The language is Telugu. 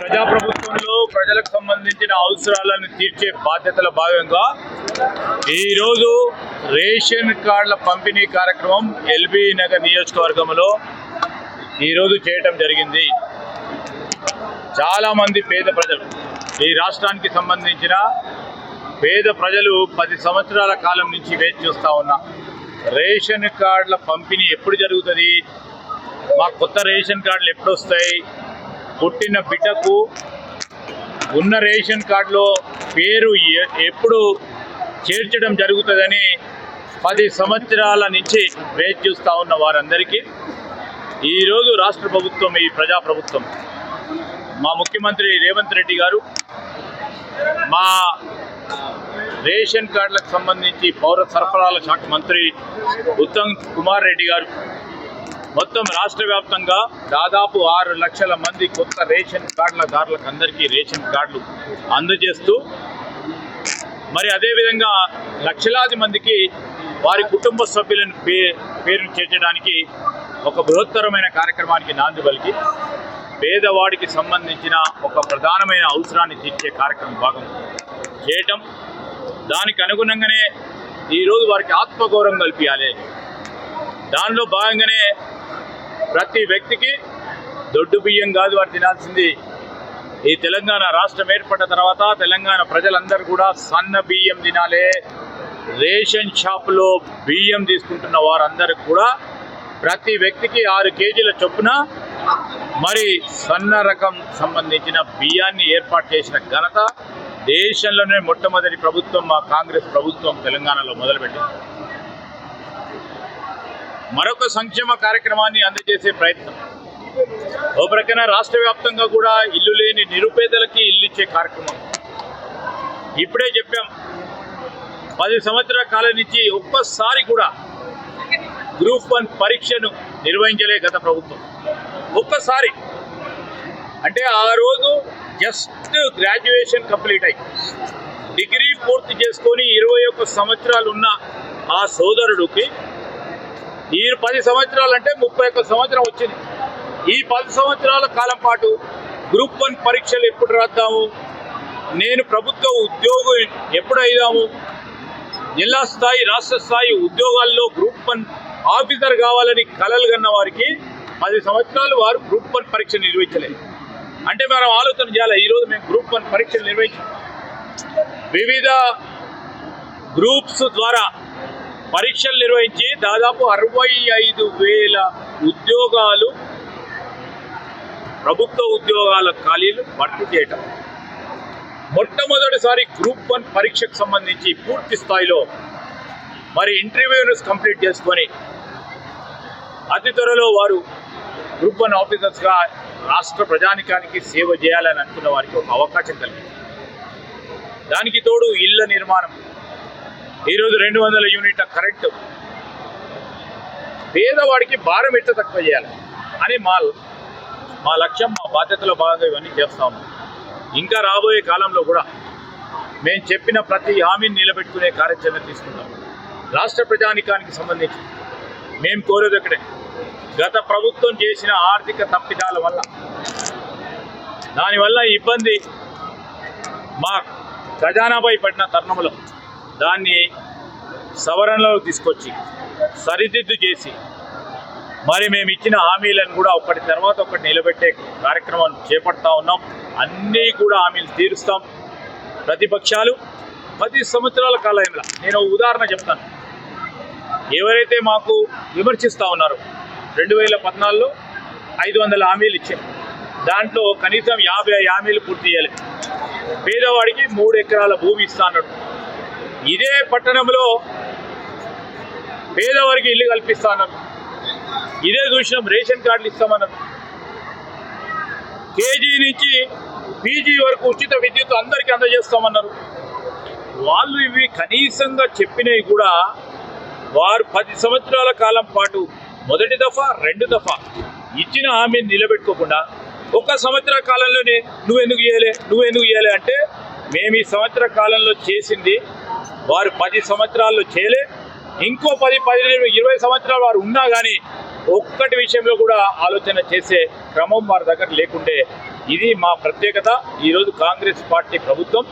ప్రజాప్రభుత్వంలో ప్రజలకు సంబంధించిన అవసరాలను తీర్చే బాధ్యతల భాగంగా ఈరోజు రేషన్ కార్డుల పంపిణీ కార్యక్రమం ఎల్బీ నగర్ నియోజకవర్గంలో ఈరోజు చేయటం జరిగింది. చాలామంది పేద ప్రజలు ఈ రాష్ట్రానికి సంబంధించిన పేద ప్రజలు పది సంవత్సరాల కాలం నుంచి వేచి చూస్తూ ఉన్నా రేషన్ కార్డుల పంపిణీ ఎప్పుడు జరుగుతుంది? మా కొత్త రేషన్ కార్డులు ఎప్పుడు వస్తాయి పుట్టిన బిడ్డకు ఉన్న రేషన్ కార్డులో పేరు ఎప్పుడు చేర్చడం జరుగుతుందని పది సంవత్సరాల నుంచి వేచి చూస్తూ ఉన్న వారందరికీ ఈరోజు రాష్ట్ర ప్రభుత్వం ఈ ప్రజా ప్రభుత్వం మా ముఖ్యమంత్రి రేవంత్ రెడ్డి గారు మా రేషన్ కార్డులకు సంబంధించి పౌర సరఫరాల శాఖ మంత్రి ఉత్తమ్ కుమార్ రెడ్డి గారు మొత్తం రాష్ట్ర వ్యాప్తంగా దాదాపు ఆరు లక్షల మంది కొత్త రేషన్ కార్డుల దారులకు అందరికీ రేషన్ కార్డులు అందజేస్తూ మరి అదేవిధంగా లక్షలాది మందికి వారి కుటుంబ సభ్యులను పే పేరు చేర్చడానికి ఒక బృహత్తరమైన కార్యక్రమానికి నాంది పలికి. పేదవాడికి సంబంధించిన ఒక ప్రధానమైన అవసరాన్ని తీర్చే కార్యక్రమం భాగం చేయటం. దానికి అనుగుణంగానే ఈరోజు వారికి ఆత్మగౌరవం కల్పించాలి దానిలో భాగంగానే ప్రతి వ్యక్తికి దొడ్డు బియ్యం కాదు వారు తినాల్సింది. ఈ తెలంగాణ రాష్ట్రం ఏర్పడిన తర్వాత తెలంగాణ ప్రజలందరూ కూడా సన్న బియ్యం తినాలి. రేషన్ షాపులో బియ్యం తీసుకుంటున్న వారందరికి కూడా ప్రతి వ్యక్తికి ఆరు కేజీల చొప్పున మరి సన్న రకం సంబంధించిన బియ్యాన్ని ఏర్పాటు చేసిన ఘనత దేశంలోనే మొట్టమొదటి ప్రభుత్వం మా కాంగ్రెస్ ప్రభుత్వం తెలంగాణలో మొదలుపెట్టింది. మరొక సంక్షేమ కార్యక్రమాన్ని అందజేసే ప్రయత్నం. ఓ ప్రక్కన రాష్ట్ర వ్యాప్తంగా కూడా ఇల్లు లేని నిరుపేదలకి ఇల్లు ఇచ్చే కార్యక్రమం. ఇప్పుడే చెప్పాం పది సంవత్సరాల కాలం నుంచి ఒక్కసారి కూడా గ్రూప్ వన్ పరీక్షను నిర్వహించలే గత ప్రభుత్వం. ఒక్కసారి. అంటే ఆ రోజు జస్ట్ గ్రాడ్యుయేషన్ కంప్లీట్ అయ్యి డిగ్రీ పూర్తి చేసుకొని ఇరవై ఒక్క సంవత్సరాలు ఉన్న ఆ సోదరుడికి ఈ పది సంవత్సరాలు అంటే ముప్పై ఒక్క సంవత్సరం వచ్చింది. ఈ పది సంవత్సరాల కాలం పాటు గ్రూప్ వన్ పరీక్షలు ఎప్పుడు రాద్దాము? నేను ప్రభుత్వ ఉద్యోగం ఎప్పుడు అయిదాము జిల్లా స్థాయి రాష్ట్ర స్థాయి ఉద్యోగాల్లో గ్రూప్ వన్ ఆఫీసర్ కావాలని కలలు కన్న వారికి పది సంవత్సరాలు వారు గ్రూప్ వన్ పరీక్ష నిర్వహించలేదు. అంటే మనం ఆలోచన చేయాలి ఈరోజు మేము గ్రూప్ వన్ పరీక్షలు నిర్వహించాం. వివిధ గ్రూప్స్ ద్వారా పరీక్షలు నిర్వహించి దాదాపు అరవై ఐదు వేల ఉద్యోగాలు ప్రభుత్వ ఉద్యోగాల ఖాళీలు భర్తీ చేయటం. మొట్టమొదటిసారి గ్రూప్ వన్ పరీక్షకు సంబంధించి పూర్తి స్థాయిలో మరి ఇంటర్వ్యూను కంప్లీట్ చేసుకొని అతి త్వరలో వారు గ్రూప్ వన్ ఆఫీసర్స్గా రాష్ట్ర ప్రజానికానికి సేవ చేయాలని అనుకున్న వారికి ఒక అవకాశం కలిగింది. దానికి తోడు ఇళ్ళ నిర్మాణం ఈరోజు రెండు వందల యూనిట్ల కరెంట్. పేదవాడికి భారం ఎట్ట తక్కువ చేయాలి? అని మా మా లక్ష్యం మా బాధ్యతలో భాగంగా ఇవన్నీ చేస్తాము ఇంకా రాబోయే కాలంలో కూడా మేము చెప్పిన ప్రతి హామీని నిలబెట్టుకునే కార్యాచరణ తీసుకుంటాం. రాష్ట్ర ప్రజానికానికి సంబంధించి మేము కోరేది ఒకటే. గత ప్రభుత్వం చేసిన ఆర్థిక తప్పిదాల వల్ల దానివల్ల ఇబ్బంది మా ఖజానాపై పడిన తరుణంలో దాన్ని సవరణలో తీసుకొచ్చి సరిదిద్దు చేసి మరి మేము ఇచ్చిన హామీలను కూడా ఒకటి తర్వాత ఒకటి నిలబెట్టే కార్యక్రమం చేపడతా ఉన్నాం. అన్నీ కూడా హామీలు తీరుస్తాం. ప్రతిపక్షాలు పది సంవత్సరాల కాలంలో నేను ఉదాహరణ చెప్తాను. ఎవరైతే మాకు విమర్శిస్తూ ఉన్నారో రెండు వేల పద్నాలుగులో ఐదు వందల హామీలు ఇచ్చాం దాంట్లో కనీసం యాభై హామీలు పూర్తి చేయాలి పేదవాడికి మూడు ఎకరాల భూమి ఇస్తా అన్నాడు. ఇదే పట్టణంలో పేదవారికి ఇల్లు కల్పిస్తా అన్నారు ఇదే చూసినాం రేషన్ కార్డులు ఇస్తామన్నారు కేజీ నుంచి పీజీ వరకు ఉచిత విద్యుత్ అందరికీ అందజేస్తామన్నారు. వాళ్ళు ఇవి కనీసంగా చెప్పినవి కూడా వారు పది సంవత్సరాల కాలం పాటు మొదటి దఫా రెండు దఫా ఇచ్చిన హామీని నిలబెట్టుకోకుండా ఒక సంవత్సర కాలంలోనే నువ్వు ఎందుకు చేయలే నువ్వు ఎందుకు చేయలే అంటే మేము ఈ సంవత్సర కాలంలో చేసింది వారు పది సంవత్సరాల్లో చేయలే. ఇంకో పది పదిహేను ఇరవై సంవత్సరాలు వారు ఉన్నా కానీ ఒక్కటి విషయంలో కూడా ఆలోచన చేసే క్రమం వారి దగ్గర లేకుంటే ఇది మా ప్రత్యేకత. ఈరోజు కాంగ్రెస్ పార్టీ ప్రభుత్వం